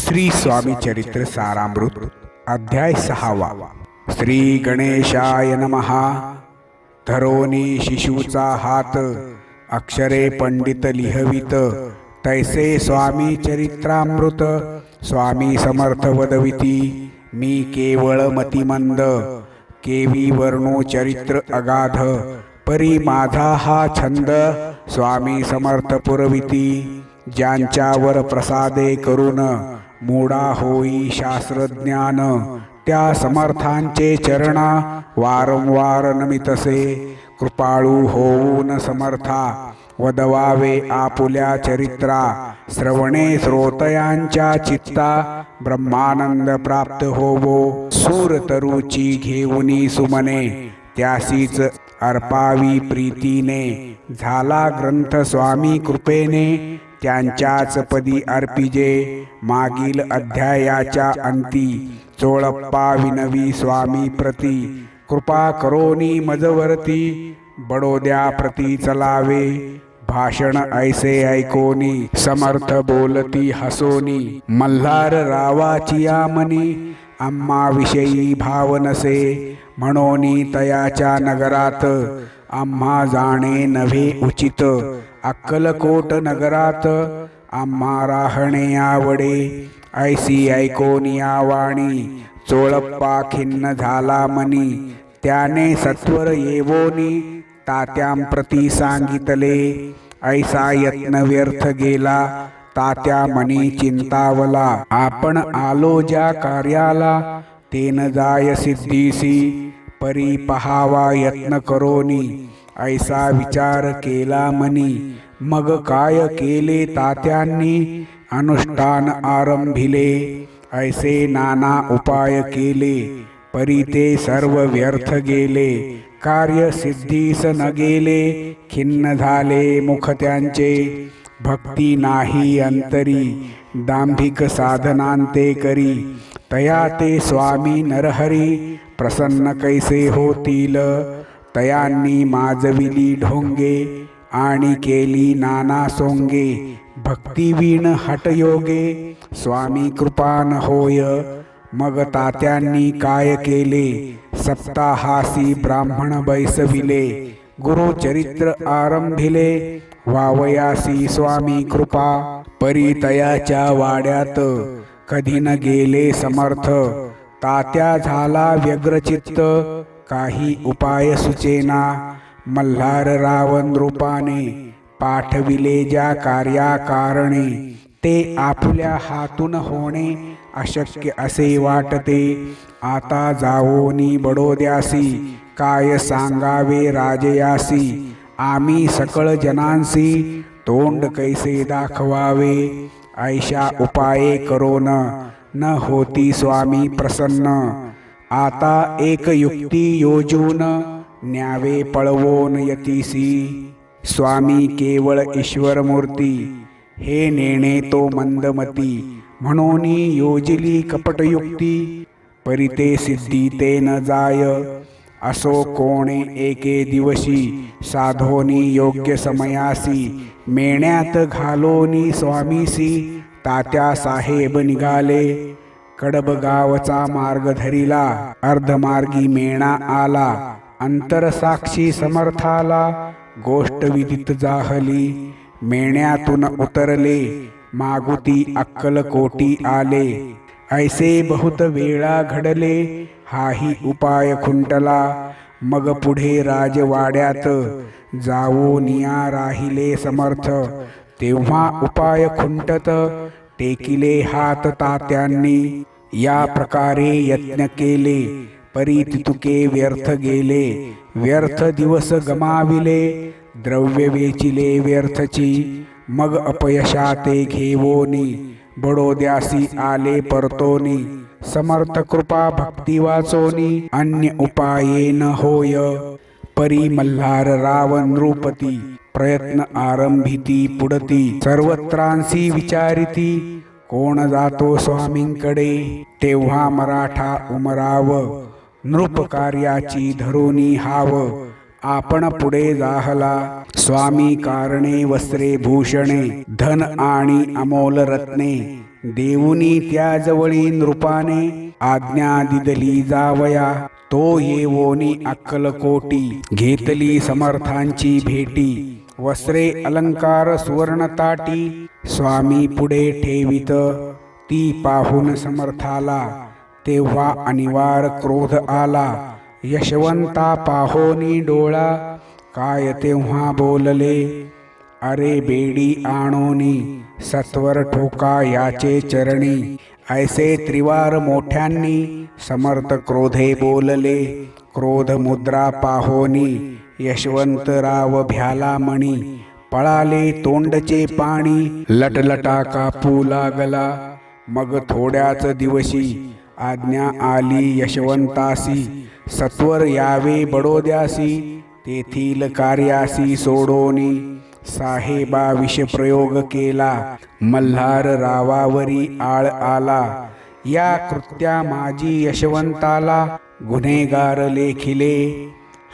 श्री स्वामी चरित्र सारामृत अध्याय सहावा. श्री गणेशाय नमहा धरोनी शिशूचा हात अक्षरे पंडित लिहवित. तैसे स्वामी चरित्रामृत स्वामी समर्थ वदविती. मी केवळ मतिमंद केवी वर्णो चरित्र अगाध. परी माझा हा छंद स्वामी समर्थ पुरविती. ज्यांच्यावर प्रसादे करून मोडा होई शास्त्रज्ञान. त्या समर्थांचे चरणा वारंवार नमितसे. कृपाळू होऊन समर्था. वदवावे आपुल्या चरित्रा. श्रवणे श्रोतयांच्या चित्ता. ब्रह्मानंद प्राप्त होवो. सूर तरुची घेऊनी सुमने. त्यासीच अर्पावी प्रीतीने. झाला ग्रंथ स्वामी कृपेने. त्यांच्याच पदी अर्पिजे. मागील अध्यायाच्या अंती चोळप्पा विनवी स्वामी प्रती. कृपा करोनी मजवरती. बडोद्या प्रती चलावे. भाषण ऐसे ऐकोनी समर्थ बोलती हसोनी मल्हार रावाची आमनी आम्हा विषयी भाव नसे. म्हणोनी तयाच्या नगरात. आम्हा जाणे नव्हे उचित. अक्कलकोट नगरात आम्हा राहणे आवडे. ऐसी ऐकोनिया वाणी चोळप्पा खिन्न झाला मनी. त्याने सत्वर येवोनी. तात्यांप्रती सांगितले ऐसा यत्न व्यर्थ गेला. तात्या मनी चिंतावला. आपण आलो ज्या कार्याला. तेन जाय सिद्धीसी. परी पहावा यत्न करोनी. ऐसा विचार केला मनी. मग काय केले तात्यांनी? अनुष्ठान आरंभिले. ऐसे नाना उपाय केले. परी ते सर्व व्यर्थ गेले. कार्य सिद्धीस न गेले. खिन्न झाले मुख त्यांचे. भक्ती नाही अंतरी दांभिक साधनांते करी। तया ते स्वामी नरहरी, प्रसन्न कैसे होतील? तयांनी माजविली ढोंगे, आणि केली नाना सोंगे। भक्तिवीण हटयोगे स्वामी कृपान होय। मग तात्यांनी काय केले? सप्ताहासी ब्राह्मण बैसविले। गुरुचरित्र आरंभिले। वावयासी स्वामी कृपा परितयाच्या वाड्यात. कधी न गेले समर्थ तात्या झाला व्यग्रचित्त काही उपाय सुचेना. मल्हार रावण रूपाने पाठविले ज्या कार्याकारणे ते आपल्या हातून होणे अशक्य असे वाटते. आता जावोनी बडोद्यासी काय सांगावे राजयासी आम्ही सकळ जनांसी तोंड कैसे दाखवावे? ऐशा उपाये करोन न होती स्वामी प्रसन्न. आता एक युक्ती योजून न्यावे पळवोन यतीसी. स्वामी केवळ ईश्वर मूर्ती हे नेणे तो मंदमती. म्हणून योजिली कपटयुक्ती परिते सिद्धी ते न जाय. असो कोणे एके दिवशी साधोनी योग्य समयासी मेण्यात घालोनी स्वामीसी तात्या साहेब निघाले कडब गावचा मार्ग धरिला अर्धमार्गी मेणा आला अंतरसाक्षी समर्थाला गोष्ट विदित जाहली मेण्यातून उतरले मागुती अक्कलकोटी आले ऐसे बहुत वेळा घडले हाही उपाय खुंटला. मग पुढे राजवाड्यात जावो निया राहिले समर्थ. तेव्हा उपाय खुंटत टेकिले हात तात्यांनी. या प्रकारे यत्न केले परी तितुके व्यर्थ गेले. व्यर्थ दिवस गमाविले द्रव्य वेचिले व्यर्थची. मग अपयशाते घेवोनी. बडोद्यासी आले परतोनी समर्थ कृपा भक्ती वाचोनी अन्य उपाये न होय परी मल्हार रावण नृपती प्रयत्न आरंभिती पुढती सर्वत्रांसी विचारिती कोण जातो स्वामींकडे तेव्हा मराठा उमराव नृप कार्याची धरोनी हाव आपण पुढे जाहला. स्वामी कारणे वस्त्रे भूषणे धन आणि अमोल रत्ने देऊनी त्याजवळी नृपाने आज्ञा दिदली जावया. तो येवोनी अक्कलकोटी घेतली समर्थांची भेटी. वस्त्रे अलंकार सुवर्ण ताटी स्वामी पुढे ठेवित. ती पाहून समर्थाला तेव्हा अनिवार क्रोध आला. यशवंता पाहोनी डोळा काय तेव्हा बोलले? अरे बेडी आणोनी सत्वर ठोका याचे चरणी. ऐसे त्रिवार मोठ्यांनी समर्थ क्रोधे बोलले. क्रोध मुद्रा पाहोनी यशवंतराव भ्याला मणी. पळाले तोंडचे पाणी लटलटा कापू लागला. मग थोड्याच दिवशी आज्ञा आली यशवंतासी सत्वर यावे बडोद्यासी तेथील कार्यासी सोडोनी साहेबा विषप्रयोग केला मल्हार रावावरी आळ आला या कृत्या माझी यशवंताला गुन्हेगार लेखिले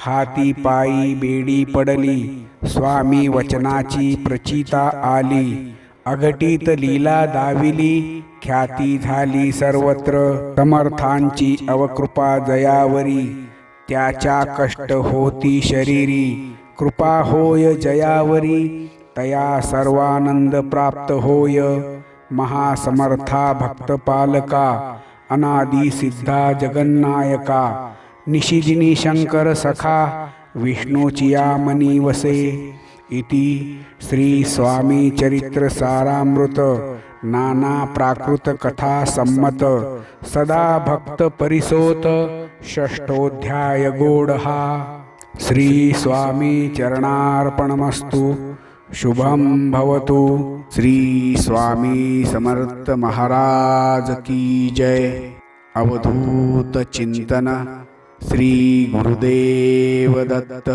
हाती पायी बेडी पडली स्वामी वचनाची प्रचिता आली अघटित लीला दाविली ख्याती झाली सर्वत्र. समर्थांची अवकृपा जयावरी त्याच्या कष्ट होती शरीरी. कृपा होय जयावरी तया सर्वानंद प्राप्त होय. महासमर्था भक्तपालका अनादि सिद्धा जगन्नायका. निशिजिनी शंकर सखा विष्णूचिया मनी वसे. इति श्री स्वामी चरित्र सारामृत नाना प्राकृत कथा सदा भक्त परिसोत षष्ठोध्याय गोडहा श्री स्वामी चरणार्पणमस्तु शुभम भवतु। श्री स्वामी समर्थ महाराज की जय। अवधूत चिंतन श्री गुरुदेव दत्त